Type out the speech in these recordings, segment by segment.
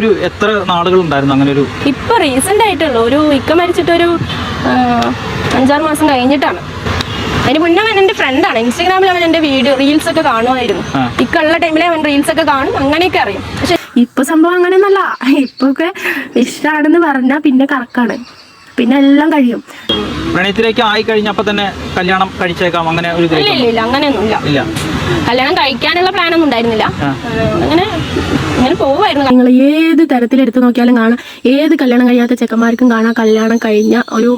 ഒരു എത്ര നാളുകൾ ഉണ്ടായിരുന്നു അങ്ങനെ ഒരു ഇപ്പൊ റീസെന്റ് ആയിട്ടുള്ളൂ. ഒരു ഇക്ക മരിച്ചിട്ടൊരു ഒരു അഞ്ചാറ് മാസം കഴിഞ്ഞിട്ടാണ്. അതിന് മുന്നേ അവൻ എന്റെ ഫ്രണ്ടാണ് ഇൻസ്റ്റാഗ്രാമിൽ അവൻ എന്റെ വീഡിയോ റീൽസ് ഒക്കെ കാണുമായിരുന്നു. ഇക്കുള്ള ടൈമിൽ അവൻ റീൽസ് ഒക്കെ കാണും. അങ്ങനെയൊക്കെ അറിയും. പക്ഷെ ഇപ്പൊ സംഭവം അങ്ങനെയൊന്നല്ല. ഇപ്പൊ ഒക്കെ ഇഷ്ടമാണെന്ന് പറഞ്ഞാൽ പിന്നെ കറക്കാണ് പിന്നെ എല്ലാം കഴിയും. പ്രണയത്തിലേക്ക് ആയി കഴിഞ്ഞപ്പോ തന്നെ കല്യാണം കഴിച്ചേക്കാം. അങ്ങനെ ഒരു അങ്ങനെയൊന്നുമില്ല. കല്യാണം കഴിക്കാനുള്ള പ്ലാനൊന്നും ഉണ്ടായിരുന്നില്ല. അങ്ങനെ അങ്ങനെ പോവായിരുന്നു. നിങ്ങൾ ഏത് എടുത്തു നോക്കിയാലും കാണാം. ഏത് കല്യാണം കഴിയാത്ത ചെക്കന്മാർക്കും കാണാം. കല്യാണം കഴിഞ്ഞ ഒരു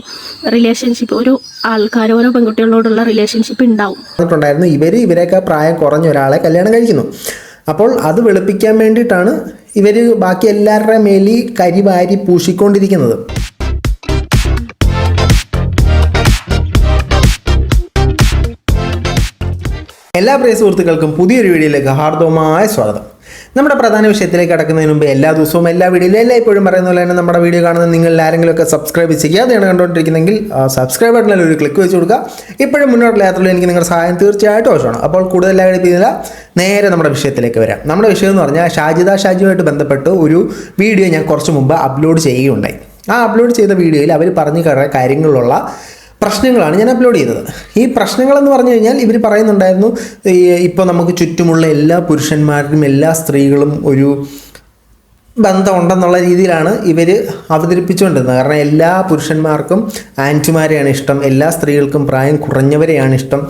റിലേഷൻഷിപ്പ് ഒരു ആൾക്കാർ ഓരോ പെൺകുട്ടികളോടുള്ള റിലേഷൻഷിപ്പ് ഉണ്ടാവും. പറഞ്ഞിട്ടുണ്ടായിരുന്നു ഇവർ ഇവരെയൊക്കെ പ്രായം കുറഞ്ഞ ഒരാളെ കല്യാണം കഴിക്കുന്നു. അപ്പോൾ അത് വെളുപ്പിക്കാൻ വേണ്ടിയിട്ടാണ് ഇവർ ബാക്കി എല്ലാവരുടെ മേലി കരി വാരി പൂശിക്കൊണ്ടിരിക്കുന്നത്. എല്ലാ പ്രിയ സുഹൃത്തുക്കൾക്കും പുതിയൊരു വീഡിയോയിലേക്ക് ഹാർദവമായ സ്വാഗതം. നമ്മുടെ പ്രധാന വിഷയത്തിലേക്ക് കടക്കുന്നതിന് മുമ്പ് എല്ലാ ദിവസവും എല്ലാ വീഡിയോയിലും എല്ലാ ഇപ്പോഴും പറയുന്ന പോലെ തന്നെ നമ്മുടെ വീഡിയോ കാണുന്ന നിങ്ങൾ ആരെങ്കിലും ഒക്കെ സബ്സ്ക്രൈബ് ചെയ്യാതെയാണ് കണ്ടുകൊണ്ടിരിക്കുന്നതെങ്കിൽ സബ്സ്ക്രൈബ് ബട്ടണിൽ ഒരു ക്ലിക്ക് വെച്ച് കൊടുക്കുക. ഇപ്പോഴും മുന്നോട്ടുള്ള യാത്രയിൽ എനിക്ക് നിങ്ങളുടെ സഹായം തീർച്ചയായിട്ടും ആവശ്യമാണ്. അപ്പോൾ കൂടുതൽ കഴിപ്പിക്കുന്നില്ല നേരെ നമ്മുടെ വിഷയത്തിലേക്ക് വരാം. നമ്മുടെ വിഷയം എന്ന് പറഞ്ഞാൽ ഷാജിദ ഷാജിയുമായിട്ട് ബന്ധപ്പെട്ട് ഒരു വീഡിയോ ഞാൻ കുറച്ച് മുമ്പ് അപ്ലോഡ് ചെയ്യുകയുണ്ടായി. ആ അപ്ലോഡ് ചെയ്ത വീഡിയോയിൽ അവർ പറഞ്ഞു കുറേ കാര്യങ്ങളുള്ള പ്രശ്നങ്ങളാണ് ഞാൻ അപ്ലോഡ് ചെയ്തത്. ഈ പ്രശ്നങ്ങളെന്ന് പറഞ്ഞു കഴിഞ്ഞാൽ ഇവർ പറയുന്നുണ്ടായിരുന്നു ഇപ്പോൾ നമുക്ക് ചുറ്റുമുള്ള എല്ലാ പുരുഷന്മാരിലും എല്ലാ സ്ത്രീകളും ഒരു ബന്ധമുണ്ടെന്നുള്ള രീതിയിലാണ് ഇവർ അവതരിപ്പിച്ചുകൊണ്ടിരുന്നത്. കാരണം എല്ലാ പുരുഷന്മാർക്കും ആന്റിമാരെയാണ് ഇഷ്ടം എല്ലാ സ്ത്രീകൾക്കും പ്രായം കുറഞ്ഞവരെയാണ് ഇഷ്ടം.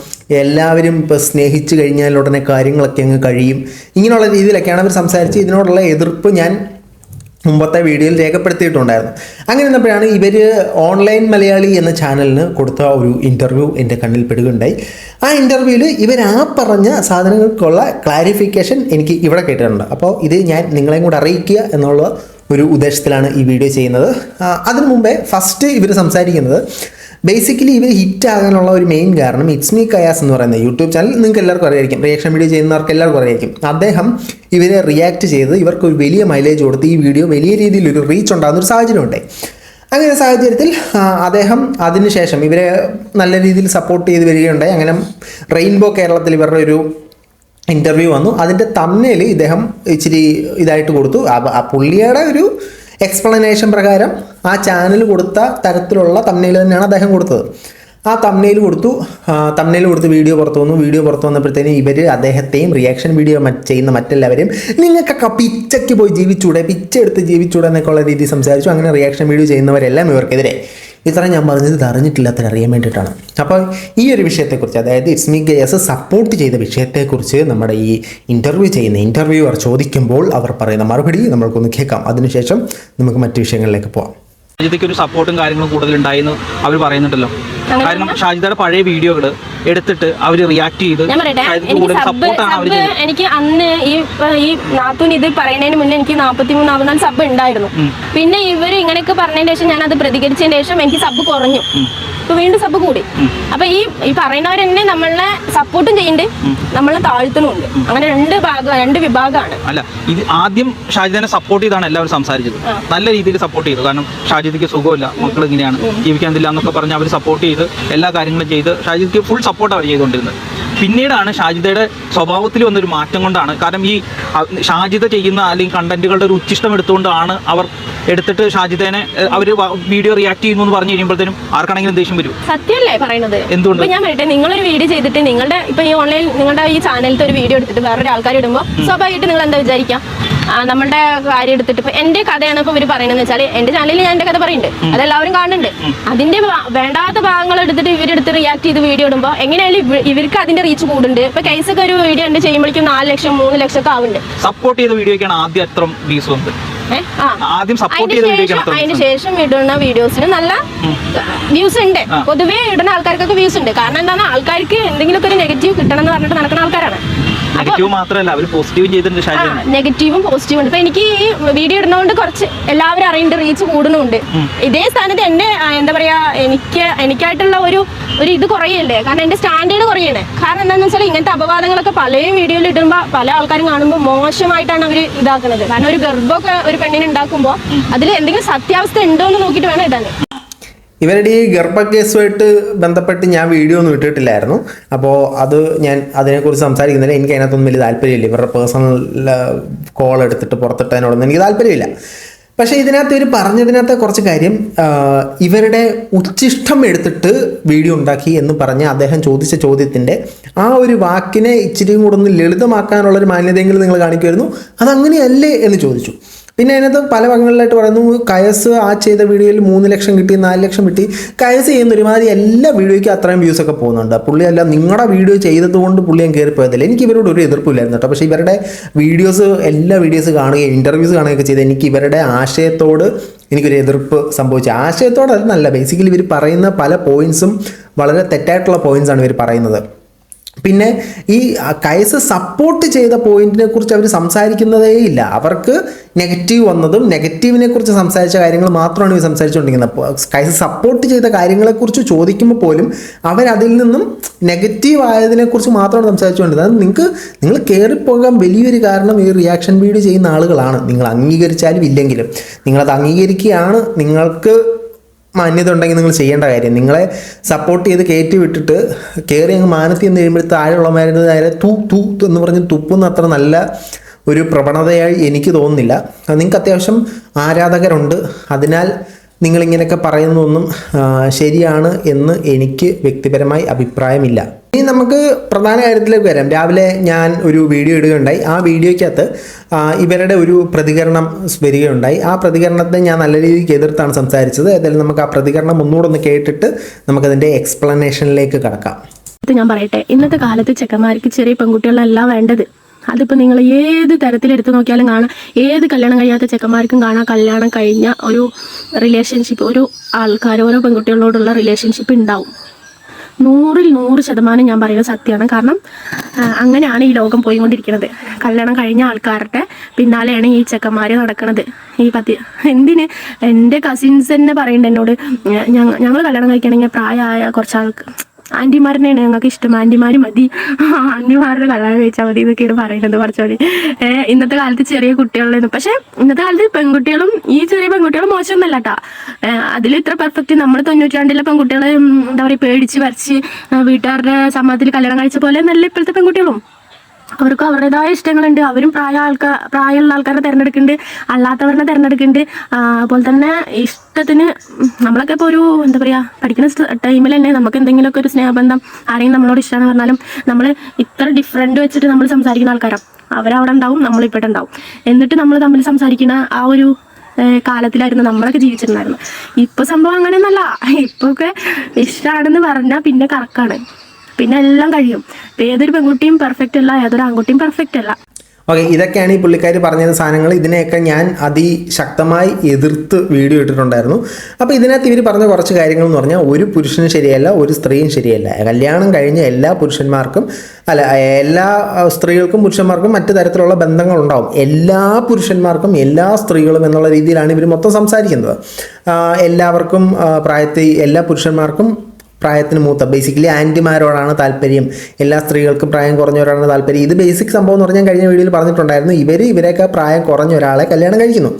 എല്ലാവരും ഇപ്പോൾ സ്നേഹിച്ചു കഴിഞ്ഞാൽ ഉടനെ കാര്യങ്ങളൊക്കെ അങ്ങ് കഴിയും. ഇങ്ങനെയുള്ള രീതിയിലൊക്കെയാണ് അവർ സംസാരിച്ച് ഇതിനോടുള്ള എതിർപ്പ് ഞാൻ മുമ്പത്തെ വീഡിയോയിൽ രേഖപ്പെടുത്തിയിട്ടുണ്ടായിരുന്നു. അങ്ങനെ ഇരുന്നപ്പോഴാണ് ഇവർ ഓൺലൈൻ മലയാളി എന്ന ചാനലിന് കൊടുത്ത ഒരു ഇന്റർവ്യൂ എന്റെ കണ്ണിൽ പെടുകയുണ്ടായി. ആ ഇന്റർവ്യൂവിൽ ഇവർ ആ പറഞ്ഞ സാധനങ്ങൾക്കുള്ള ക്ലാരിഫിക്കേഷൻ എനിക്ക് ഇവിടെ കേട്ടിട്ടുണ്ട്. അപ്പോൾ ഇത് ഞാൻ നിങ്ങളെയും കൂടെ അറിയിക്കുക എന്നുള്ള ഒരു ഉദ്ദേശത്തിലാണ് ഈ വീഡിയോ ചെയ്യുന്നത്. അതിനു മുമ്പേ ഫസ്റ്റ് ഇവർ സംസാരിക്കുന്നത് ബേസിക്കലി ഇവർ ഹിറ്റ് ആകാനുള്ള ഒരു മെയിൻ കാരണം ഇറ്റ്സ് മീ കയാസ് എന്ന് പറയുന്ന യൂട്യൂബ് ചാനൽ നിങ്ങൾക്ക് എല്ലാവർക്കും അറിയായിരിക്കും. റിയാക്ഷൻ വീഡിയോ ചെയ്യുന്നവർക്ക് എല്ലാവർക്കും അറിയായിരിക്കും. അദ്ദേഹം ഇവരെ റിയാക്ട് ചെയ്ത് ഇവർക്ക് ഒരു വലിയ മൈലേജ് കൊടുത്ത് ഈ വീഡിയോ വലിയ രീതിയിൽ ഒരു റീച്ച് ഉണ്ടാകുന്ന ഒരു സാഹചര്യം ഉണ്ടായി അങ്ങനെ സാഹചര്യത്തിൽ അദ്ദേഹം അതിനുശേഷം ഇവരെ നല്ല രീതിയിൽ സപ്പോർട്ട് ചെയ്ത് വരികയുണ്ടായി. അങ്ങനെ റെയിൻബോ കേരളത്തിൽ ഇവരുടെ ഒരു ഇന്റർവ്യൂ വന്നു. അതിന്റെ തമ്മിൽ ഇദ്ദേഹം ഇച്ചിരി ഇതായിട്ട് കൊടുത്തു. ആ പുള്ളിയുടെ ഒരു എക്സ്പ്ലനേഷൻ പ്രകാരം ആ ചാനൽ കൊടുത്ത തരത്തിലുള്ള തമ്മിൽ തന്നെയാണ് അദ്ദേഹം കൊടുത്തത്. ആ തമ്മിൽ കൊടുത്തു. തമ്മിൽ കൊടുത്ത് വീഡിയോ പുറത്തു വന്നു. വീഡിയോ പുറത്തു വന്നപ്പോഴത്തേനും ഇവർ അദ്ദേഹത്തെയും റിയാക്ഷൻ വീഡിയോ ചെയ്യുന്ന മറ്റെല്ലാവരെയും നിങ്ങൾക്കൊക്കെ പിച്ചയ്ക്ക് പോയി ജീവിച്ചൂടെ? പിച്ചെടുത്ത് ജീവിച്ചൂടെ എന്നൊക്കെയുള്ള രീതിയിൽ സംസാരിച്ചു. അങ്ങനെ റിയാക്ഷൻ വീഡിയോ ചെയ്യുന്നവരെല്ലാം ഇവർക്കെതിരെ. ഇത്ര ഞാൻ പറഞ്ഞത് ഇത് അറിഞ്ഞിട്ടില്ലാത്തവർ അറിയാൻ വേണ്ടിയിട്ടാണ്. അപ്പോൾ ഈ ഒരു വിഷയത്തെക്കുറിച്ച് അതായത് ഇറ്റ്സ് മീ ഗേസ് സപ്പോർട്ട് ചെയ്ത വിഷയത്തെക്കുറിച്ച് നമ്മുടെ ഈ ഇന്റർവ്യൂ ചെയ്യുന്ന ഇന്റർവ്യൂവർ ചോദിക്കുമ്പോൾ അവർ പറയുന്ന മറുപടി നമ്മൾക്കൊന്ന് കേൾക്കാം. അതിനുശേഷം നമുക്ക് മറ്റു വിഷയങ്ങളിലേക്ക് പോകാം ഷാജിദയ്ക്ക് ഒരു സപ്പോർട്ടും കാര്യങ്ങളും കൂടുതൽ ഉണ്ടായെന്ന് അവർ പറയുന്നുണ്ടല്ലോ കാരണം ഷാജിദയുടെ പഴയ വീഡിയോകൾ എടുത്തിട്ട് അവർ റിയാക്ട് ചെയ്ത് എനിക്ക് അന്ന് ഈ നാത്തൂൻ ഇത് പറയുന്നതിന് മുന്നേ എനിക്ക് നാൽപ്പത്തി മൂന്ന് നാൽപ്പത്തിനാല് സബ് ഉണ്ടായിരുന്നു. പിന്നെ ഇവർ ഇങ്ങനെയൊക്കെ പറഞ്ഞതിന് ശേഷം ഞാൻ അത് പ്രതികരിച്ചതിന് ശേഷം എനിക്ക് സബ് കുറഞ്ഞു. ഇപ്പൊ വീണ്ടും സബ് കൂടി. അപ്പൊ ഈ ഈ പറയുന്നവരെന്നെ നമ്മളെ സപ്പോർട്ടും ചെയ്യുന്നുണ്ട് നമ്മളെ താഴ്ത്തുന്നുണ്ട് അങ്ങനെ രണ്ട് ഭാഗം രണ്ട് വിഭാഗമാണ് അല്ല ഇത് ആദ്യം ഷാജിദനെ സപ്പോർട്ട് ചെയ്താണ് എല്ലാവരും സംസാരിച്ചത്. നല്ല രീതിയിൽ സപ്പോർട്ട് ചെയ്തു. കാരണം ഷാജിദിക്ക് സുഖമില്ല മക്കൾ ഇങ്ങനെയാണ്. ജീവിക്കാൻ പറ്റില്ല എന്നൊക്കെ പറഞ്ഞ് അവർ സപ്പോർട്ട് ചെയ്ത് എല്ലാ കാര്യങ്ങളും ചെയ്ത് ഷാജിദിക്ക് ഫുൾ സപ്പോർട്ട് അവർ ചെയ്തുകൊണ്ടിരുന്നത്. പിന്നീടാണ് ഷാജിദയുടെ സ്വഭാവത്തിൽ വന്നൊരു മാറ്റം കൊണ്ടാണ്. കാരണം ഈ ഷാജിദ ചെയ്യുന്ന അല്ലെങ്കിൽ കണ്ടന്റുകളുടെ ഒരു ഉച്ചിഷ്ടം എടുത്തുകൊണ്ടാണ് അവർ എടുത്തിട്ട് ഷാജിദേനെ അവർ വീഡിയോ റിയാക്ട് ചെയ്യുന്നു എന്ന് പറഞ്ഞു കഴിയുമ്പോഴത്തേനും ആർക്കാണെങ്കിലും ദേഷ്യം വരും. സത്യമല്ലേ പറയുന്നത് എന്തുകൊണ്ട്? ഞാൻ പറയട്ടെ നിങ്ങളൊരു വീഡിയോ ചെയ്തിട്ട് നിങ്ങളുടെ ഇപ്പൊ ഈ ഓൺലൈൻ നിങ്ങളുടെ ഈ ചാനലിലത്തെ ഒരു വീഡിയോ എടുത്തിട്ട് വേറൊരു ആൾക്കാർ ഇടുമ്പോൾ സ്വാഭാവികമായിട്ട് നിങ്ങൾ എന്താ വിചാരിക്കാം? നമ്മുടെ നമ്മളുടെ കാര്യം എടുത്തിട്ട് ഇപ്പൊ എന്റെ കഥയാണ് ഇപ്പൊ ഇവർ പറയുന്നത് വെച്ചാൽ എന്റെ ചാനലിൽ ഞാൻ എന്റെ കഥ പറയുന്നുണ്ട് അതെല്ലാവരും കാണുന്നുണ്ട്. അതിന്റെ വേണ്ടാത്ത ഭാഗങ്ങൾ എടുത്തിട്ട് ഇവരെടുത്ത് റിയാക്ട് ചെയ്ത് വീഡിയോ ഇടുമ്പോൾ എങ്ങനെയായാലും ഇവർക്ക് അതിന്റെ റീച്ച് കൂടുന്നുണ്ട് ഇപ്പൊ കേസൊക്കെ ഒരു വീഡിയോ ഉണ്ട് ചെയ്യുമ്പോഴേക്കും നാല് ലക്ഷം മൂന്ന് ലക്ഷം ഒക്കെ ആവുന്നുണ്ട്. സപ്പോർട്ട് ചെയ്ത വീഡിയോ ആദ്യം അത്ര വ്യൂസ് വന്നത്. ആദ്യം സപ്പോർട്ട് അതിന്? ശേഷം ഇടുന്ന വീഡിയോസിന് നല്ല വ്യൂസ് ഉണ്ട്. പൊതുവേ ഇടുന്ന ആൾക്കാർക്കൊക്കെ വ്യൂസ് ഉണ്ട്. കാരണം എന്താണ് ആൾക്കാർക്ക് എന്തെങ്കിലുമൊക്കെ ഒരു നെഗറ്റീവ് കിട്ടണം എന്ന് പറഞ്ഞിട്ട് നടക്കുന്ന ആൾക്കാരാണ്. നെഗറ്റീവ് മാത്രമല്ല അവർ പോസിറ്റീവും ചെയ്തിട്ടുണ്ട് നെഗറ്റീവും പോസിറ്റീവും ഉണ്ട്. ഇപ്പൊ എനിക്ക് ഈ വീഡിയോ ഇടുന്നതുകൊണ്ട് കുറച്ച് എല്ലാവരും അറിയേണ്ട റീച്ച് കൂടുന്നുണ്ട്. ഇതേ സ്ഥാനത്ത് എന്റെ എന്താ പറയാ എനിക്ക് എനിക്കായിട്ടുള്ള ഒരു ഒരു ഇത് കുറയല്ലേ കാരണം എന്റെ സ്റ്റാൻഡേർഡ് കുറയണേ കാരണം എന്താണെന്ന് വെച്ചാൽ ഇങ്ങനത്തെ അപവാദങ്ങളൊക്കെ പല വീഡിയോയിൽ ഇടുമ്പോ പല ആൾക്കാരും കാണുമ്പോൾ മോശമായിട്ടാണ് അവർ ഇതാക്കുന്നത്. കാരണം ഒരു ഗർഭമൊക്കെ ഒരു പെണ്ണിനെ ഉണ്ടാക്കുമ്പോൾ അതിൽ എന്തെങ്കിലും സത്യാവസ്ഥ ഉണ്ടോ എന്ന് നോക്കിയിട്ട് വേണം ഇടാൻ ഇവരുടെ ഈ ഗർഭക്കേസുമായിട്ട് ബന്ധപ്പെട്ട് ഞാൻ വീഡിയോ ഒന്നും ഇട്ടിട്ടില്ലായിരുന്നു. അപ്പോൾ അത് ഞാൻ അതിനെക്കുറിച്ച് സംസാരിക്കുന്നില്ല. എനിക്ക് അതിനകത്തൊന്നും വലിയ താല്പര്യമില്ല. ഇവരുടെ പേഴ്സണൽ കോൾ എടുത്തിട്ട് പുറത്തിട്ടതിനോടൊന്നും എനിക്ക് താല്പര്യമില്ല. പക്ഷേ ഇതിനകത്ത് ഇവർ പറഞ്ഞതിനകത്ത് കുറച്ച് കാര്യം ഇവരുടെ ഉച്ചിഷ്ടം എടുത്തിട്ട് വീഡിയോ ഉണ്ടാക്കി എന്ന് പറഞ്ഞ് അദ്ദേഹം ചോദിച്ച ചോദ്യത്തിന്റെ ആ ഒരു വാക്കിനെ ഇച്ചിരിയും കൂടെ ഒന്ന് ലളിതമാക്കാനുള്ളൊരു മാന്യതയെങ്കിലും നിങ്ങൾ കാണിക്കുമായിരുന്നു. അതങ്ങനെയല്ലേ എന്ന് ചോദിച്ചു. പിന്നെ അതിനകത്ത് പല ഭാഗങ്ങളിലായിട്ട് പറയുന്നു കയസ് ആ ചെയ്ത വീഡിയോയിൽ മൂന്ന് ലക്ഷം കിട്ടി നാല് ലക്ഷം കിട്ടി. കയസ് ചെയ്യുന്ന ഒരുമാതിരി എല്ലാ വീഡിയോയ്ക്കും അത്രയും വ്യൂസ് ഒക്കെ പോകുന്നുണ്ട്. പുള്ളി അല്ല നിങ്ങളുടെ വീഡിയോ ചെയ്തതുകൊണ്ട് പുള്ളി ഞാൻ കയറിപ്പോയതല്ല എനിക്ക് ഇവരോട് ഒരു എതിർപ്പില്ലായിരുന്നു കേട്ടോ. പക്ഷേ ഇവരുടെ വീഡിയോസ് എല്ലാ വീഡിയോസ് കാണുകയും ഇന്റർവ്യൂസ് കാണുകയൊക്കെ ചെയ്ത് എനിക്ക് ഇവരുടെ ആശയത്തോട് എനിക്കൊരു എതിർപ്പ് സംഭവിച്ചു. നല്ല. ബേസിക്കലി ഇവർ പറയുന്ന പല പോയിന്റ്സും വളരെ തെറ്റായിട്ടുള്ള പോയിന്റ്സ് ആണ് ഇവർ പറയുന്നത്. പിന്നെ ഈ കൈസ് സപ്പോർട്ട് ചെയ്ത പോയിന്റിനെ കുറിച്ച് അവർ സംസാരിക്കുന്നതേ ഇല്ല. അവർക്ക് നെഗറ്റീവ് വന്നതും നെഗറ്റീവിനെ കുറിച്ച് സംസാരിച്ച കാര്യങ്ങൾ മാത്രമാണ് ഇവർ സംസാരിച്ചുകൊണ്ടിരിക്കുന്നത്. അപ്പോൾ കൈസ് സപ്പോർട്ട് ചെയ്ത കാര്യങ്ങളെക്കുറിച്ച് ചോദിക്കുമ്പോൾ പോലും അവരതിൽ നിന്നും നെഗറ്റീവ് ആയതിനെക്കുറിച്ച് മാത്രമാണ് സംസാരിച്ചുകൊണ്ടിരുന്നത്. അത് നിങ്ങൾക്ക് നിങ്ങൾ കയറിപ്പോകാൻ വലിയൊരു കാരണം ഈ റിയാക്ഷൻ വീഡിയോ ചെയ്യുന്ന ആളുകളാണ്. നിങ്ങൾ അംഗീകരിച്ചാലും ഇല്ലെങ്കിലും. നിങ്ങളത് അംഗീകരിക്കുകയാണ്. നിങ്ങൾക്ക് മാന്യത ഉണ്ടെങ്കിൽ നിങ്ങൾ ചെയ്യേണ്ട കാര്യം. നിങ്ങളെ സപ്പോർട്ട് ചെയ്ത് കയറ്റി വിട്ടിട്ട് കയറി അങ്ങ് മാനത്തി എന്ന് കഴിയുമ്പോൾ താഴെയുള്ളവരുടെ നേരെ തൂ തു എന്ന് പറഞ്ഞ് തുപ്പുന്ന അത്ര നല്ല ഒരു പ്രവണതയായി എനിക്ക് തോന്നുന്നില്ല. നിങ്ങൾക്ക് അത്യാവശ്യം ആരാധകരുണ്ട്. അതിനാൽ നിങ്ങളിങ്ങനെയൊക്കെ പറയുന്നതൊന്നും ശരിയാണ് എന്ന് എനിക്ക് വ്യക്തിപരമായി അഭിപ്രായമില്ല. ഇനി നമുക്ക് പ്രധാന കാര്യത്തിലേക്ക് വരാം. രാവിലെ ഞാൻ ഒരു വീഡിയോ ഇടുകയുണ്ടായി. ആ വീഡിയോയ്ക്കകത്ത് ഇവരുടെ ഒരു പ്രതികരണം വരികയുണ്ടായി. ആ പ്രതികരണത്തെ ഞാൻ നല്ല രീതിക്ക് എതിർത്താണ് സംസാരിച്ചത്. ഏതായാലും നമുക്ക് ആ പ്രതികരണം ഒന്നുകൂടെ ഒന്ന് കേട്ടിട്ട് നമുക്കതിന്റെ എക്സ്പ്ലനേഷനിലേക്ക് കടക്കാം. ഇത് ഞാൻ പറയട്ടെ. ഇന്നത്തെ കാലത്ത് ചെക്കന്മാർക്ക് ചെറിയ പെൺകുട്ടികളല്ല വേണ്ടത്. അതിപ്പോൾ നിങ്ങൾ ഏത് തരത്തിലെടുത്ത് നോക്കിയാലും കാണാം. ഏത് കല്യാണം കഴിയാത്ത ചെക്കന്മാർക്കും കാണാം. കല്യാണം കഴിഞ്ഞ ഒരു റിലേഷൻഷിപ്പ് ഒരു ആൾക്കാർ ഓരോ പെൺകുട്ടികളോടുള്ള റിലേഷൻഷിപ്പ് ഉണ്ടാവും. നൂറിൽ നൂറ് ശതമാനം ഞാൻ പറയുന്നത് സത്യമാണ്. കാരണം അങ്ങനെയാണ് ഈ ലോകം പോയിക്കൊണ്ടിരിക്കുന്നത്. കല്യാണം കഴിഞ്ഞ ആൾക്കാരുടെ പിന്നാലെയാണ് ഈ ചെക്കന്മാർ നടക്കുന്നത് ഈ പത്തി എന്തിന്? എന്റെ കസിൻസ് തന്നെ പറയുന്നുണ്ട് എന്നോട് ഞങ്ങൾ കല്യാണം കഴിക്കണമെങ്കിൽ പ്രായമായ കുറച്ച് ആൾക്ക് ആന്റിമാരനെയാണ് ഞങ്ങൾക്ക് ഇഷ്ടം. ആന്റിമാർ മതി. ആന്റിമാരുടെ കല്യാണം കഴിച്ചാൽ മതി എന്നൊക്കെയാണ് പറയുന്നത് കുറച്ചുകൂടി. ഇന്നത്തെ കാലത്ത് ചെറിയ കുട്ടികളിൽ പക്ഷേ ഇന്നത്തെ കാലത്ത് പെൺകുട്ടികളും ഈ ചെറിയ പെൺകുട്ടികളും മോശമൊന്നുമല്ല കേട്ടോ. അതിൽ ഇത്ര പെർഫെക്റ്റ് നമ്മൾ തൊണ്ണൂറ്റി രണ്ടിലെ പെൺകുട്ടികളെ എന്താ പറയുക പേടിച്ച് വരച്ച് വീട്ടുകാരുടെ സമ്മതത്തിൽ കല്യാണം കഴിച്ച പോലെ നല്ല ഇപ്പോഴത്തെ പെൺകുട്ടികളും. അവർക്ക് അവരുടേതായ ഇഷ്ടങ്ങളുണ്ട്. അവരും പ്രായ ആൾക്കാർ പ്രായമുള്ള ആൾക്കാരെ തിരഞ്ഞെടുക്കുന്നുണ്ട്. അല്ലാത്തവരുടെ തിരഞ്ഞെടുക്കുന്നുണ്ട്. അതുപോലെ തന്നെ ഇഷ്ടത്തിന് നമ്മളൊക്കെ ഇപ്പോൾ ഒരു എന്താ പറയുക പഠിക്കുന്ന ടൈമിൽ തന്നെ നമുക്ക് എന്തെങ്കിലുമൊക്കെ ഒരു സ്നേഹബന്ധം ആരെങ്കിലും നമ്മളോട് ഇഷ്ടമാണെന്ന് പറഞ്ഞാലും നമ്മൾ ഇത്ര ഡിഫറെന്റ് വെച്ചിട്ട് നമ്മൾ സംസാരിക്കുന്ന ആൾക്കാരാണ് അവരവിടെ ഉണ്ടാവും നമ്മളിവിടെ ഉണ്ടാവും. എന്നിട്ട് നമ്മൾ തമ്മിൽ സംസാരിക്കുന്ന ആ ഒരു കാലത്തിലായിരുന്നു നമ്മളൊക്കെ ജീവിച്ചിട്ടുണ്ടായിരുന്നു ഇപ്പൊ സംഭവം അങ്ങനെയൊന്നല്ല ഇപ്പോഴൊക്കെ ഇഷ്ടമാണെന്ന് പറഞ്ഞാൽ പിന്നെ കറക്കാണ്. പിന്നെ എല്ലാം കഴിയും. ഏതൊരു പെൺകുട്ടിയും പെർഫെക്റ്റ് അല്ല ഏതൊരു ആൺകുട്ടിയും പെർഫെക്റ്റ് അല്ല. ഓക്കെ ഇതൊക്കെയാണ് ഈ പുള്ളിക്കാർ പറഞ്ഞ സാധനങ്ങൾ. ഇതിനെയൊക്കെ ഞാൻ അതിശക്തമായി എതിർത്ത് വീഡിയോ ഇട്ടിട്ടുണ്ടായിരുന്നു. അപ്പോൾ ഇതിനകത്ത് ഇവർ പറഞ്ഞ കുറച്ച് കാര്യങ്ങൾ എന്ന് പറഞ്ഞാൽ ഒരു പുരുഷനും ശരിയല്ല ഒരു സ്ത്രീയും ശരിയല്ല. കല്യാണം കഴിഞ്ഞ എല്ലാ പുരുഷന്മാർക്കും അല്ല എല്ലാ സ്ത്രീകൾക്കും പുരുഷന്മാർക്കും മറ്റു തരത്തിലുള്ള ബന്ധങ്ങളുണ്ടാവും. എല്ലാ പുരുഷന്മാർക്കും എല്ലാ സ്ത്രീകളും എന്നുള്ള രീതിയിലാണ് ഇവർ മൊത്തം സംസാരിക്കുന്നത്. എല്ലാവർക്കും പ്രായത്തെ എല്ലാ പുരുഷന്മാർക്കും പ്രായത്തിന് മൂത്ത ബേസിക്കലി ആന്റിമാരോടാണ് താല്പര്യം. എല്ലാ സ്ത്രീകൾക്കും പ്രായം കുറഞ്ഞവരാണ് താല്പര്യം. ഇത് ബേസിക് സംഭവം എന്ന് പറഞ്ഞാൽ കഴിഞ്ഞ വീഡിയോയിൽ പറഞ്ഞിട്ടുണ്ടായിരുന്നു. ഇവർ ഇവരെയൊക്കെ പ്രായം കുറഞ്ഞ ഒരാളെ കല്യാണം കഴിക്കുന്നു.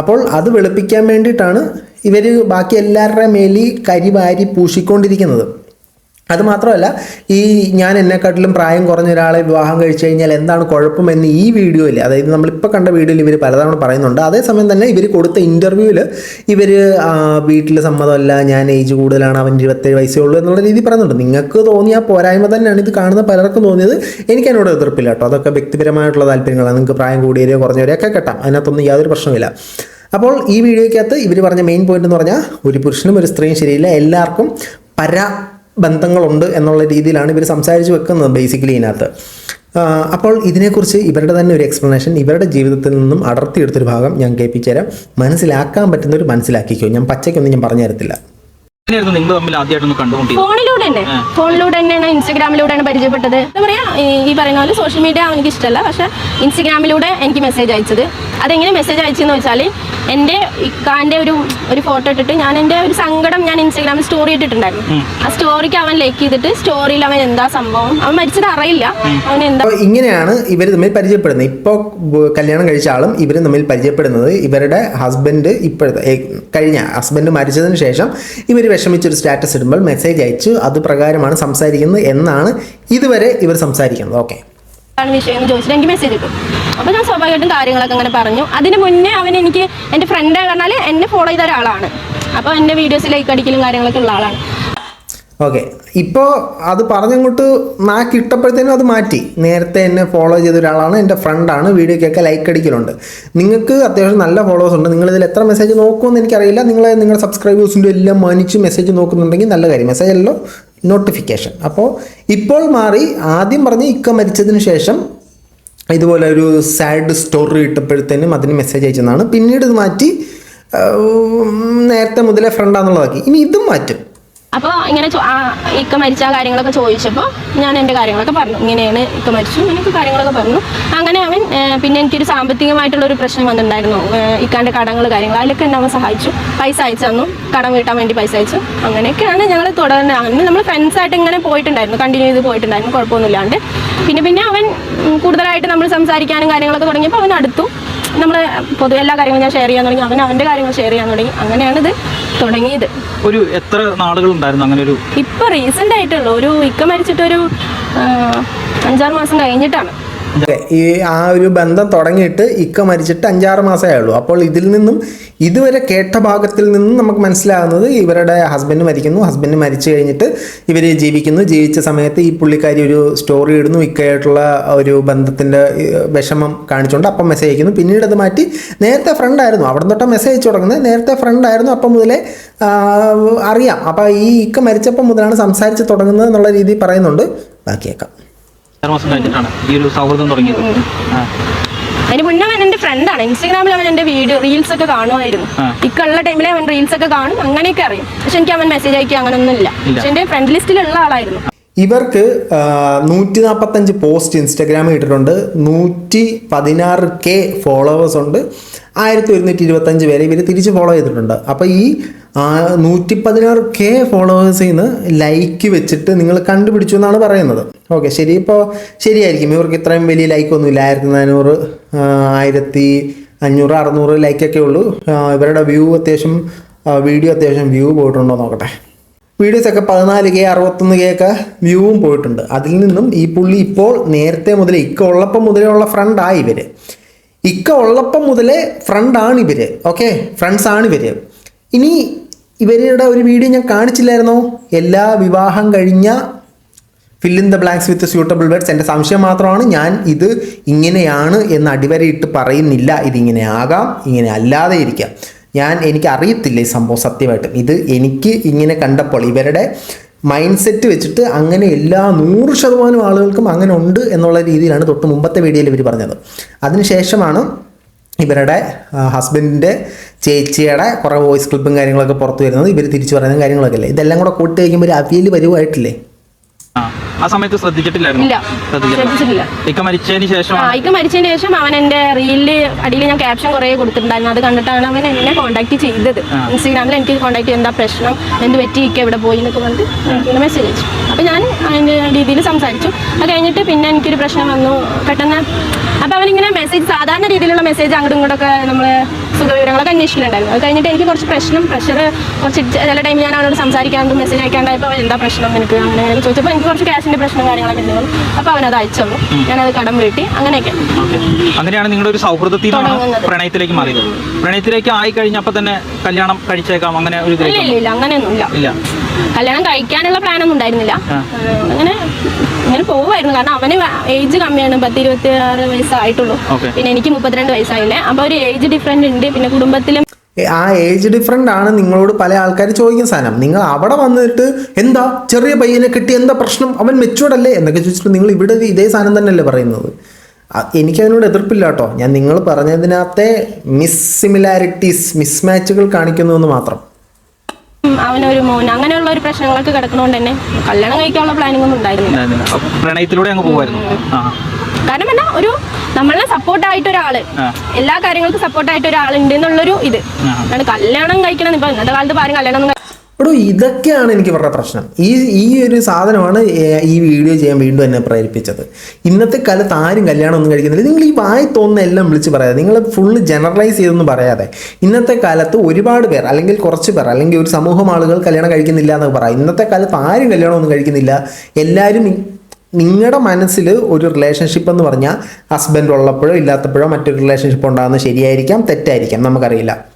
അപ്പോൾ അത് വെളുപ്പിക്കാൻ വേണ്ടിയിട്ടാണ് ഇവർ ബാക്കി എല്ലാവരുടെയും മേലി കരി വാരി പൂശിക്കൊണ്ടിരിക്കുന്നത്. അത് മാത്രമല്ല ഈ ഞാൻ എന്നെക്കാട്ടിലും പ്രായം കുറഞ്ഞ ഒരാളെ വിവാഹം കഴിച്ചു കഴിഞ്ഞാൽ എന്താണ് കുഴപ്പമെന്ന് ഈ വീഡിയോയിൽ അതായത് നമ്മളിപ്പോൾ കണ്ട വീഡിയോയിൽ ഇവർ പലതവണ പറയുന്നുണ്ട്. അതേസമയം തന്നെ ഇവർ കൊടുത്ത ഇന്റർവ്യൂവിൽ ഇവർ വീട്ടിൽ സമ്മതമല്ല ഞാൻ ഏജ് കൂടുതലാണ് അവൻ ഇരുപത്തേഴ് വയസ്സേ ഉള്ളൂ എന്നുള്ള രീതി പറയുന്നുണ്ട്. നിങ്ങൾക്ക് തോന്നിയ പോരായ്മ തന്നെയാണ് ഇത് കാണുന്ന പലർക്കും തോന്നിയത്. എനിക്ക് എന്നോട് എതിർപ്പില്ല കേട്ടോ. അതൊക്കെ വ്യക്തിപരമായിട്ടുള്ള താല്പര്യങ്ങളാണ്. നിങ്ങൾക്ക് പ്രായം കൂടിയവരെയോ കുറഞ്ഞവരെയോ ഒക്കെ കെട്ടാം. അതിനകത്തൊന്നും യാതൊരു പ്രശ്നമില്ല അപ്പോൾ ഈ വീഡിയോയ്ക്കകത്ത് ഇവർ പറഞ്ഞ മെയിൻ പോയിന്റ് എന്ന് പറഞ്ഞാൽ ഒരു പുരുഷനും ഒരു സ്ത്രീയും ശരിയില്ല. എല്ലാവർക്കും പര ബന്ധങ്ങളുണ്ട് എന്നുള്ള രീതിയിലാണ് ഇവർ സംസാരിച്ച് വെക്കുന്നത് ബേസിക്കലി ഇതിനകത്ത്. അപ്പോൾ ഇതിനെക്കുറിച്ച് ഇവരുടെ തന്നെ ഒരു എക്സ്പ്ലനേഷൻ ഇവരുടെ ജീവിതത്തിൽ നിന്നും അടർത്തിയെടുത്തൊരു ഭാഗം ഞാൻ കേൾപ്പിച്ചു തരാം. മനസ്സിലാക്കാൻ പറ്റുന്നവർ മനസ്സിലാക്കിക്കോ. ഞാൻ പച്ചയ്ക്കൊന്നും ഞാൻ പറഞ്ഞു തരത്തില്ല. ഫോണിലൂടെ തന്നെ ഫോണിലൂടെ തന്നെയാണ് ഇൻസ്റ്റാഗ്രാമിലൂടെയാണ് പരിചയപ്പെട്ടത്. എന്താ പറയാ ഈ- ഈ പറയുന്ന പോലെ സോഷ്യൽ മീഡിയ എനിക്ക് ഇഷ്ടമല്ല പക്ഷെ ഇൻസ്റ്റാഗ്രാമിലൂടെ എനിക്ക് മെസ്സേജ് അയച്ചത്. അതെങ്ങനെ മെസ്സേജ് അയച്ചെന്ന് വെച്ചാൽ എന്റെ ഇക്കാന്റെ ഒരു ഒരു ഫോട്ടോ ഇട്ടിട്ട് ഞാൻ എന്റെ ഒരു സങ്കടം ഞാൻ ഇൻസ്റ്റാഗ്രാമിൽ സ്റ്റോറി ഇട്ടിട്ടുണ്ടായിരുന്നു. ആ സ്റ്റോറിക്ക് അവൻ ലൈക്ക് ചെയ്തിട്ട് സ്റ്റോറിയിൽ അവൻ എന്താ സംഭവം? അവൻ മരിച്ചത് അറിയില്ല. അവൻ എന്താ ഇങ്ങനെയാണ് ഇവർ തമ്മിൽ പരിചയപ്പെടുന്നത്. ഇപ്പോൾ കല്യാണം കഴിച്ച ആളും ഇവർ തമ്മിൽ പരിചയപ്പെടുന്നത് ഇവരുടെ ഹസ്ബൻഡ് ഇപ്പോഴത്തെ കഴിഞ്ഞ ഹസ്ബൻഡ് മരിച്ചതിന് ശേഷം ഇവർ വിഷമിച്ചൊരു സ്റ്റാറ്റസ് ഇടുമ്പോൾ മെസ്സേജ് അയച്ചു അത് പ്രകാരമാണ് സംസാരിക്കുന്നത് എന്നാണ് ഇതുവരെ ഇവർ സംസാരിക്കുന്നത്. ഓക്കെ ആണ് വിഷയം എന്ന് ചോദിച്ചിട്ട് എനിക്ക് മെസ്സേജ് ഇട്ടു. അപ്പോൾ ഞാൻ സ്വാഭാവികമായിട്ടും കാര്യങ്ങളൊക്കെ അങ്ങനെ പറഞ്ഞു. അതിന് മുന്നേ അവൻ എനിക്ക് എന്റെ ഫ്രണ്ട് പറഞ്ഞാൽ എന്നെ ഫോളോ ചെയ്ത ഒരാളാണ്. അപ്പോൾ എന്റെ വീഡിയോസ് ലൈക്ക് അടിക്കലും കാര്യങ്ങളൊക്കെ ഉള്ള ആളാണ്. ഓക്കെ ഇപ്പോൾ അത് പറഞ്ഞങ്ങോട്ട് മാക്ക് ഇട്ടപ്പോഴത്തേനും അത് മാറ്റി. നേരത്തെ എന്നെ ഫോളോ ചെയ്ത ഒരാളാണ് എന്റെ ഫ്രണ്ടാണ് വീഡിയോക്കൊക്കെ ലൈക്ക് അടിക്കലുണ്ട്. നിങ്ങൾക്ക് അത്യാവശ്യം നല്ല ഫോളോവേഴ്സ് ഉണ്ട്. നിങ്ങളിതിൽ എത്ര മെസ്സേജ് നോക്കുമെന്ന് എനിക്കറിയില്ല. നിങ്ങൾ നിങ്ങളുടെ സബ്സ്ക്രൈബേഴ്സിന്റെ എല്ലാം മാനിച്ച് മെസ്സേജ് നോക്കുന്നുണ്ടെങ്കിൽ നല്ല കാര്യം. മെസ്സേജ് അല്ലല്ലോ. നോട്ടിഫിക്കേഷൻ അപ്പോൾ ഇപ്പോൾ മാറി ആദ്യം പറഞ്ഞ് ഇക്ക മരിച്ചതിന് ശേഷം ഇതുപോലെ ഒരു സാഡ് സ്റ്റോറി ഇട്ടപ്പോഴത്തേനും അതിന് മെസ്സേജ് അയച്ചതാണ് പിന്നീട് ഇത് മാറ്റി നേരത്തെ മുതലേ ഫ്രണ്ടാന്നുള്ളതാക്കി ഇനി ഇതും മാറ്റും. അപ്പോൾ ഇങ്ങനെ ഇക്ക മരിച്ച കാര്യങ്ങളൊക്കെ ചോദിച്ചപ്പോൾ ഞാൻ എന്റെ കാര്യങ്ങളൊക്കെ പറഞ്ഞു. ഇങ്ങനെയാണ് ഇക്ക മരിച്ചു ഇങ്ങനെയൊക്കെ കാര്യങ്ങളൊക്കെ പറഞ്ഞു. അങ്ങനെ അവൻ പിന്നെ എനിക്കൊരു സാമ്പത്തികമായിട്ടുള്ള ഒരു പ്രശ്നം വന്നിട്ടുണ്ടായിരുന്നു. ഇക്കാന്റെ കടങ്ങൾ കാര്യങ്ങൾ അതിലൊക്കെ എന്നെ അവൻ സഹായിച്ചു. പൈസ അയച്ചു തന്നു. കടം വീട്ടാൻ വേണ്ടി പൈസ അയച്ചു. അങ്ങനെയൊക്കെയാണ് ഞങ്ങൾ തുടർന്ന് അങ്ങനെ നമ്മൾ ഫ്രണ്ട്സായിട്ട് ഇങ്ങനെ പോയിട്ടുണ്ടായിരുന്നു. കണ്ടിന്യൂ ചെയ്ത് പോയിട്ടുണ്ടായിരുന്നു. കുഴപ്പമൊന്നുമില്ലാണ്ട്. പിന്നെ പിന്നെ അവൻ കൂടുതലായിട്ട് നമ്മൾ സംസാരിക്കാനും കാര്യങ്ങളൊക്കെ തുടങ്ങിയപ്പോൾ അവൻ അടുത്തു. നമ്മൾ പൊതുവെ എല്ലാ കാര്യങ്ങളും ഞാൻ ഷെയർ ചെയ്യാൻ തുടങ്ങി. അവൻ അവന്റെ കാര്യങ്ങൾ ഷെയർ ചെയ്യാൻ തുടങ്ങി. അങ്ങനെയാണ് ഇത് തുടങ്ങിയത്. ഒരു എത്ര നാളുകൾ ഉണ്ടായിരുന്നു അങ്ങനെ ഒരു ഇപ്പൊ റീസെന്റ് ആയിട്ടുള്ള. ഒരു ഇക്ക മരിച്ചിട്ടൊരു അഞ്ചാറ് മാസം കഴിഞ്ഞിട്ടാണ്. ഈ ആ ഒരു ബന്ധം തുടങ്ങിയിട്ട് ഇക്ക മരിച്ചിട്ട് അഞ്ചാറ് മാസമേ ഉള്ളൂ അപ്പോൾ ഇതിൽ നിന്നും ഇതുവരെ കേട്ട ഭാഗത്തിൽ നിന്നും നമുക്ക് മനസ്സിലാകുന്നത് ഇവരുടെ ഹസ്ബൻഡ് മരിക്കുന്നു. ഹസ്ബൻഡ് മരിച്ചു കഴിഞ്ഞിട്ട് ഇവർ ജീവിക്കുന്നു. ജീവിച്ച സമയത്ത് ഈ പുള്ളിക്കാരി ഒരു സ്റ്റോറി ഇടുന്നു. ഇക്കയായിട്ടുള്ള ഒരു ബന്ധത്തിന്റെ വിഷമം കാണിച്ചുകൊണ്ട് അപ്പം മെസ്സേജ് അയക്കുന്നു. പിന്നീട് അത് മാറ്റി നേരത്തെ ഫ്രണ്ടായിരുന്നു അവിടെ തൊട്ട് മെസ്സേജ് അയച്ചു തുടങ്ങുന്നത്. നേരത്തെ ഫ്രണ്ടായിരുന്നു അപ്പം മുതലേ അറിയാം. അപ്പോൾ ഈ ഇക്ക മരിച്ചപ്പം മുതലാണ് സംസാരിച്ച് തുടങ്ങുന്നത് എന്നുള്ള രീതി പറയുന്നുണ്ട്. ബാക്കിയേക്കാം. മാസം കഴിഞ്ഞിട്ടാണ് ഈ ഒരു സൗഹൃദം തുടങ്ങിയത്. അതിന് മുന്നേ അവൻ എന്റെ ഫ്രണ്ടാണ് ഇൻസ്റ്റാഗ്രാമിൽ അവൻ എന്റെ വീഡിയോ റീൽസ് ഒക്കെ കാണുമായിരുന്നു. ഇക്കുള്ള ടൈമിൽ അവൻ റീൽസ് ഒക്കെ കാണും. അങ്ങനെയൊക്കെ അറിയും. പക്ഷെ എനിക്ക് അവൻ മെസ്സേജ് അയക്കുക അങ്ങനൊന്നും ഇല്ല. ഇല്ല. പക്ഷെ എന്റെ ഫ്രണ്ട് ലിസ്റ്റിലുള്ള ആളായിരുന്നു. ഇവർക്ക് നൂറ്റി നാൽപ്പത്തഞ്ച് പോസ്റ്റ് ഇൻസ്റ്റാഗ്രാമിൽ ഇട്ടിട്ടുണ്ട്. നൂറ്റി പതിനാറ് കെ ഫോളോവേഴ്സ് ഉണ്ട്. ആയിരത്തി ഒരുന്നൂറ്റി ഇരുപത്തഞ്ച് പേരെ ഇവർ തിരിച്ച് ഫോളോ ചെയ്തിട്ടുണ്ട്. അപ്പോൾ ഈ നൂറ്റി പതിനാറ് കെ ഫോളോവേഴ്സിൽ നിന്ന് ലൈക്ക് വെച്ചിട്ട് നിങ്ങൾ കണ്ടുപിടിച്ചു എന്നാണ് പറയുന്നത്. ഓക്കെ ശരി ഇപ്പോൾ ശരിയായിരിക്കും. ഇവർക്ക് ഇത്രയും വലിയ ലൈക്കൊന്നുമില്ല ആയിരത്തി നാനൂറ് ആയിരത്തി അഞ്ഞൂറ് അറുന്നൂറ് ലൈക്കൊക്കെ ഉള്ളൂ. ഇവരുടെ വ്യൂ അത്യാവശ്യം വീഡിയോ അത്യാവശ്യം വ്യൂ പോയിട്ടുണ്ടോ നോക്കട്ടെ. വീഡിയോസൊക്കെ പതിനാല് കെ അറുപത്തൊന്ന് കെ ഒക്കെ വ്യൂവും പോയിട്ടുണ്ട്. അതിൽ നിന്നും ഈ പുള്ളി ഇപ്പോൾ നേരത്തെ മുതലേ ഇക്ക ഉള്ളപ്പം മുതലേ ഉള്ള ഫ്രണ്ടായി ഇവർ. ഇക്ക ഉള്ളപ്പം മുതലേ ഫ്രണ്ടാണ് ഇവർ ഓക്കെ ഫ്രണ്ട്സ് ആണ് ഇവർ. ഇനി ഇവരുടെ ഒരു വീഡിയോ ഞാൻ കാണിച്ചില്ലായിരുന്നോ? എല്ലാ വിവാഹം കഴിഞ്ഞ fill in the blanks with suitable words എന്റെ സംശയം മാത്രമാണ് ഞാൻ ഇത് ഇങ്ങനെയാണ് എന്ന് അടിവരയിട്ട് പറയുന്നില്ല. ഇതിങ്ങനെ ആകാം ഇങ്ങനെ അല്ലാതെ ഇരിക്കാം. ഞാൻ എനിക്ക് അറിയത്തില്ല ഈ സംഭവം സത്യമായിട്ടും. ഇത് എനിക്ക് ഇങ്ങനെ കണ്ടപ്പോൾ ഇവരുടെ മൈൻഡ് സെറ്റ് വെച്ചിട്ട് അങ്ങനെ എല്ലാ നൂറ് ശതമാനം ആളുകൾക്കും അങ്ങനെ ഉണ്ട് എന്നുള്ള രീതിയിലാണ് തൊട്ട് മുമ്പത്തെ വീഡിയോയിൽ ഇവർ പറഞ്ഞത്. അതിനുശേഷമാണ് ഇവരുടെ ഹസ്ബൻഡിന്റെ ചേച്ചിയുടെ കുറേ വോയിസ് ക്ലിപ്പും കാര്യങ്ങളൊക്കെ പുറത്തു വരുന്നത് ഇവർ തിരിച്ചു പറയുന്ന കാര്യങ്ങളൊക്കെ അല്ലേ? ഇതെല്ലാം കൂടെ കൂട്ടി കഴിക്കുമ്പോൾ ഒരു അവിയൽ വരുമായിട്ടില്ലേ ആ. സമയത്ത് ശ്രദ്ധിച്ചിട്ടില്ലായിരുന്നു? ശ്രദ്ധിച്ചിട്ടില്ല. ഇക്ക മരിച്ചതിന് ശേഷം ഇക്ക മരിച്ചതിന് ശേഷം അവൻ എന്റെ റീലിൽ അടിയിൽ ഞാൻ ക്യാപ്ഷൻ കുറെ കൊടുത്തിട്ടുണ്ടായിരുന്നു. അത് കണ്ടിട്ടാണ് അവൻ എന്നെ കോൺടാക്ട് ചെയ്തത്. ഇൻസ്റ്റാഗ്രാമിൽ എനിക്ക് കോൺടാക്ട് എന്താ പ്രശ്നം? എന്ത് പറ്റി ഇക്ക എവിടെ പോയി എന്നൊക്കെ പറഞ്ഞിട്ട് എനിക്ക് മെസ്സേജ് അയച്ചു. അപ്പൊ ഞാൻ അതിന്റെ രീതിയിൽ സംസാരിച്ചു. അത് കഴിഞ്ഞിട്ട് പിന്നെ എനിക്കൊരു പ്രശ്നം വന്നു. പെട്ടെന്ന് അപ്പൊ അവനിങ്ങനെ മെസ്സേജ് സാധാരണ രീതിയിലുള്ള മെസ്സേജ് അങ്ങോട്ടും ഇങ്ങോട്ടൊക്കെ നമ്മൾ സുഖവിവരങ്ങളൊക്കെ അന്വേഷിക്കുന്നുണ്ടായിരുന്നു അത് കഴിഞ്ഞിട്ട് എനിക്ക് കുറച്ച് പ്രശ്നം പ്രഷർ കുറച്ച് ചില ടൈം ഞാൻ അവനോട് സംസാരിക്കാണ്ട് മെസ്സേജ് അയക്കാണ്ടായപ്പോൾ എന്താ പ്രശ്നം എനിക്ക് അങ്ങനെ അങ്ങനെ ചോദിച്ചപ്പോൾ എനിക്ക് കുറച്ച് ക്യാഷിന്റെ പ്രശ്നം കാര്യങ്ങളൊക്കെ ഉണ്ടായിരുന്നു അപ്പോൾ അവനത് അത് തന്നു ഞാനത് കടം വീട്ടി അങ്ങനെയൊക്കെ. അങ്ങനെയാണ് നിങ്ങളുടെ ഒരു സൗഹൃദത്തിൽ. പ്രണയത്തിലേക്ക് മാറിയത്. പ്രണയത്തിലേക്ക് ആയി കഴിഞ്ഞപ്പോൾ തന്നെ കല്യാണം കഴിച്ചേക്കാം അങ്ങനെ ഒരു ഇല്ല ഇല്ല. അങ്ങനെയൊന്നുമില്ല. ഇല്ല. കല്യാണം കഴിക്കാനുള്ള പ്ലാനൊന്നും ഉണ്ടായിരുന്നില്ല. അങ്ങനെ അങ്ങനെ ഇങ്ങനെ പോവായിരുന്നു കാരണം അവന് ഏജ് കമ്മിയാണ്. പത്ത് ഇരുപത്തി ആറ് വയസ്സായിട്ടുള്ളൂ പിന്നെ എനിക്ക് മുപ്പത്തിരണ്ട് വയസ്സായില്ലേ. അപ്പൊ ഒരു ഏജ് ഡിഫറന്റ് ഉണ്ട്. പിന്നെ കുടുംബത്തിലും ആ ഏജ് ഡിഫറെന്റ് ആണ് നിങ്ങളോട് പല ആൾക്കാർ ചോദിക്കുന്ന സാധനം. നിങ്ങൾ അവിടെ വന്നിട്ട് എന്താ ചെറിയ പയ്യനെ കിട്ടി എന്താ പ്രശ്നം? അവൻ മെച്ചുവേർഡ് അല്ലേ? എന്നൊക്കെ ചോദിച്ചിട്ട് നിങ്ങൾ ഇവിടെ ഇതേ സാധനം തന്നെയല്ലേ പറയുന്നത്. എനിക്ക് എനിക്കതിനോട് എതിർപ്പില്ല കേട്ടോ. ഞാൻ നിങ്ങൾ പറഞ്ഞതിനകത്തെ മിസ് സിമിലാരിറ്റീസ് മിസ്മാച്ചുകൾ കാണിക്കുന്നു എന്ന് മാത്രം. അവനൊരു മോൻ. അങ്ങനെയുള്ള ഒരു പ്രശ്നങ്ങളൊക്കെ കിടക്കണോണ്ട് തന്നെ കല്യാണം കഴിക്കാനുള്ള പ്ലാനിംഗ് ഒന്നും ഉണ്ടായിരുന്നില്ല. ഉണ്ടായിരുന്നില്ല. അപ്പൊ പ്രണയത്തിലൂടെ അങ്ങ് പോകുമായിരുന്നു കാരണം എന്നാ ഒരു നമ്മളെ സപ്പോർട്ടായിട്ട് ഒരാൾ. എല്ലാ കാര്യങ്ങൾക്കും സപ്പോർട്ടായിട്ട് ഒരാളുണ്ട് എന്നുള്ളൊരു ഇത്. കല്യാണം കഴിക്കണം. ഇപ്പൊ ഇന്നത്തെ കാലത്ത് പാരും കല്യാണം എടോ ഇതൊക്കെയാണ് എനിക്ക് പറഞ്ഞ പ്രശ്നം. ഈ ഈ ഒരു സാധനമാണ് ഈ വീഡിയോ ചെയ്യാൻ വീണ്ടും എന്നെ പ്രേരിപ്പിച്ചത്. ഇന്നത്തെ കാലത്ത് ആരും കല്യാണം ഒന്നും കഴിക്കുന്നില്ല. നിങ്ങൾ ഈ വായി തോന്നുന്ന എല്ലാം വിളിച്ച് പറയാതെ നിങ്ങൾ ഫുള്ള് ജനറലൈസ് ചെയ്തൊന്നും പറയാതെ ഇന്നത്തെ കാലത്ത് ഒരുപാട് പേർ അല്ലെങ്കിൽ കുറച്ച് പേർ അല്ലെങ്കിൽ ഒരു സമൂഹം ആളുകൾ കല്യാണം കഴിക്കുന്നില്ല എന്ന് പറയാം ഇന്നത്തെ കാലത്ത് ആരും കല്യാണം ഒന്നും കഴിക്കുന്നില്ല. എല്ലാവരും നിങ്ങളുടെ മനസ്സിൽ ഒരു റിലേഷൻഷിപ്പ് എന്ന് പറഞ്ഞാൽ ഹസ്ബൻഡ് ഉള്ളപ്പോഴോ ഇല്ലാത്തപ്പോഴോ മറ്റൊരു റിലേഷൻഷിപ്പ് ഉണ്ടാകുന്നത് ശരിയായിരിക്കാം തെറ്റായിരിക്കാം നമുക്കറിയില്ല.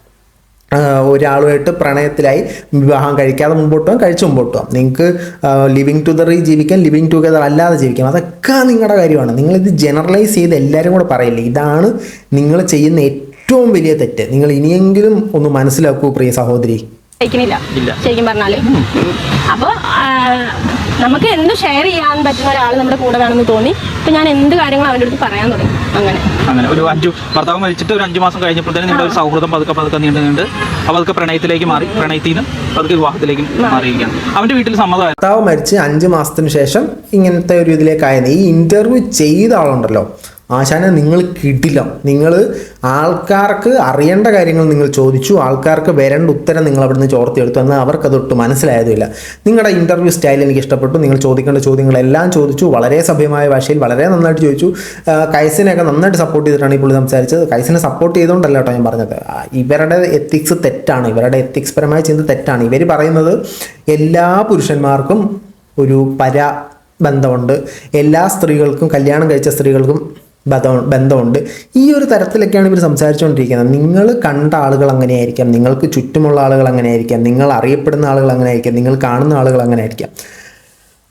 ഒരാളുമായിട്ട് പ്രണയത്തിലായി വിവാഹം കഴിക്കാതെ മുമ്പോട്ട് പോകാം കഴിച്ച് മുമ്പോട്ട് പോകാം നിങ്ങൾക്ക് ലിവിങ് ടുഗദർ ജീവിക്കാം ലിവിങ് ടുഗദർ അല്ലാതെ ജീവിക്കാം. അതൊക്കെ നിങ്ങളുടെ കാര്യമാണ്. നിങ്ങളിത് ജനറലൈസ് ചെയ്ത് എല്ലാവരും കൂടെ പറയില്ലേ? ഇതാണ് നിങ്ങൾ ചെയ്യുന്ന ഏറ്റവും വലിയ തെറ്റ്. നിങ്ങൾ ഇനിയെങ്കിലും ഒന്ന് മനസ്സിലാക്കൂ പ്രിയ സഹോദരി. കഴിക്കണില്ല ശരിക്കും പറഞ്ഞാൽ. അപ്പൊ നമുക്ക് എന്ത് ഷെയർ ചെയ്യാൻ പറ്റുന്ന ഒരാൾ നമ്മുടെ കൂടെ വേണമെന്ന് തോന്നി. ഇപ്പൊ ഞാൻ എന്ത് കാര്യങ്ങളും അവന്റെ അടുത്ത് പറയാൻ തുടങ്ങി. അങ്ങനെ. അങ്ങനെ. ഒരു അഞ്ചു ഭർത്താവ് മരിച്ചിട്ട് ഒരു അഞ്ചു മാസം കഴിഞ്ഞപ്പോഴത്തേനും നിങ്ങളുടെ ഒരു സൗഹൃദം പതുക്കെ പതുക്കെ നീണ്ടു നീണ്ട് അപ്പോൾ അതൊക്കെ പ്രണയത്തിലേക്ക് മാറി പ്രണയത്തിൽ നിന്ന് പതുക്കെ വിവാഹത്തിലേക്കും മാറിയിരിക്കുകയാണ്. അവന്റെ വീട്ടിൽ സമ്മതമായി? ഭർത്താവ് മരിച്ച് അഞ്ചു മാസത്തിന് ശേഷം ഇങ്ങനത്തെ ഒരു ഇതിലേക്കായത് ഈ ഇന്റർവ്യൂ ചെയ്ത ആളുണ്ടല്ലോ. ആശാനെ നിങ്ങൾ കിട്ടില്ല നിങ്ങൾ ആൾക്കാർക്ക് അറിയേണ്ട കാര്യങ്ങൾ നിങ്ങൾ ചോദിച്ചു ആൾക്കാർക്ക് വരേണ്ട ഉത്തരം നിങ്ങൾ അവിടുന്ന് ചോർത്തിയെടുത്തു. എന്നാൽ അവർക്കതൊട്ട് മനസ്സിലായതുമില്ല. നിങ്ങളുടെ ഇന്റർവ്യൂ സ്റ്റൈൽ എനിക്ക് ഇഷ്ടപ്പെട്ടു. നിങ്ങൾ ചോദിക്കേണ്ട ചോദ്യങ്ങളെല്ലാം ചോദിച്ചു. വളരെ സഭ്യമായ ഭാഷയിൽ വളരെ നന്നായിട്ട് ചോദിച്ചു. കൈസിനെയൊക്കെ നന്നായിട്ട് സപ്പോർട്ട് ചെയ്തിട്ടാണ് ഈ പുള്ളി സംസാരിച്ചത്. കൈസിനെ സപ്പോർട്ട് ചെയ്തുകൊണ്ടല്ല കേട്ടോ ഞാൻ പറഞ്ഞത്. ഇവരുടെ എത്തിക്സ് തെറ്റാണ്. ഇവരുടെ എത്തിക്സ് പരമായ ചിന്ത തെറ്റാണ്. ഇവർ പറയുന്നത് എല്ലാ പുരുഷന്മാർക്കും ഒരു പര ബന്ധമുണ്ട് എല്ലാ സ്ത്രീകൾക്കും കല്യാണം കഴിച്ച സ്ത്രീകൾക്കും ബന്ധമുണ്ട്. ഈ ഒരു തരത്തിലൊക്കെയാണ് ഇവർ സംസാരിച്ചുകൊണ്ടിരിക്കുന്നത് നിങ്ങൾ കണ്ട ആളുകൾ അങ്ങനെയായിരിക്കാം. നിങ്ങൾക്ക് ചുറ്റുമുള്ള ആളുകൾ അങ്ങനെയായിരിക്കാം. നിങ്ങൾ അറിയപ്പെടുന്ന ആളുകൾ അങ്ങനെയായിരിക്കാം. നിങ്ങൾ കാണുന്ന ആളുകൾ അങ്ങനെയായിരിക്കാം.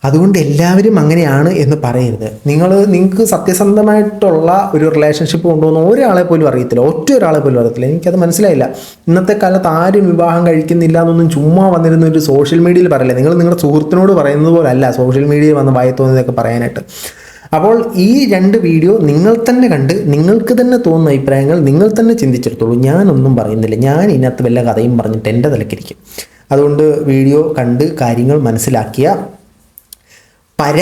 അതുകൊണ്ട് എല്ലാവരും അങ്ങനെയാണ് എന്ന് പറയരുത്. നിങ്ങൾ നിങ്ങൾക്ക് സത്യസന്ധമായിട്ടുള്ള ഒരു റിലേഷൻഷിപ്പ് കൊണ്ടുവന്ന ഒരാളെ പോലും അറിയത്തില്ല. ഒറ്റ ഒരാളെ പോലും അറിയത്തില്ല. എനിക്കത് മനസ്സിലായില്ല. ഇന്നത്തെ കാലത്ത് ആരും വിവാഹം കഴിക്കുന്നില്ല എന്നൊന്നും ചുമ്മാ വന്നിരുന്ന ഒരു സോഷ്യൽ മീഡിയയിൽ പറയില്ല? നിങ്ങൾ നിങ്ങളുടെ സുഹൃത്തിനോട് പറയുന്നത് പോലല്ല. സോഷ്യൽ മീഡിയയിൽ വന്ന് ഭയത്തോന്നതൊക്കെ പറയാനായിട്ട്. അപ്പോൾ ഈ രണ്ട് വീഡിയോ നിങ്ങൾ തന്നെ കണ്ട് നിങ്ങൾക്ക് തന്നെ തോന്നുന്ന അഭിപ്രായങ്ങൾ നിങ്ങൾ തന്നെ ചിന്തിച്ചെടുത്തോളൂ. ഞാനൊന്നും പറയുന്നില്ല. ഞാൻ ഇതിനകത്ത് വല്ല കഥയും പറഞ്ഞിട്ട് എന്റെ തലക്കിരിക്കും അതുകൊണ്ട് വീഡിയോ കണ്ട് കാര്യങ്ങൾ മനസ്സിലാക്കിയ പര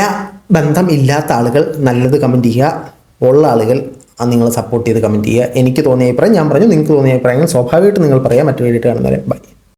ബന്ധം ഇല്ലാത്ത ആളുകൾ നല്ലത് കമന്റ് ചെയ്യുക. ഉള്ള ആളുകൾ നിങ്ങൾ സപ്പോർട്ട് ചെയ്ത് കമന്റ് ചെയ്യുക. എനിക്ക് തോന്നിയ അഭിപ്രായം ഞാൻ പറഞ്ഞു. നിങ്ങൾക്ക് തോന്നിയ അഭിപ്രായങ്ങൾ സ്വാഭാവികമായിട്ട് നിങ്ങൾ പറയാം. മറ്റു വേണ്ടിയിട്ട് കാണുന്നവരെ ബൈ.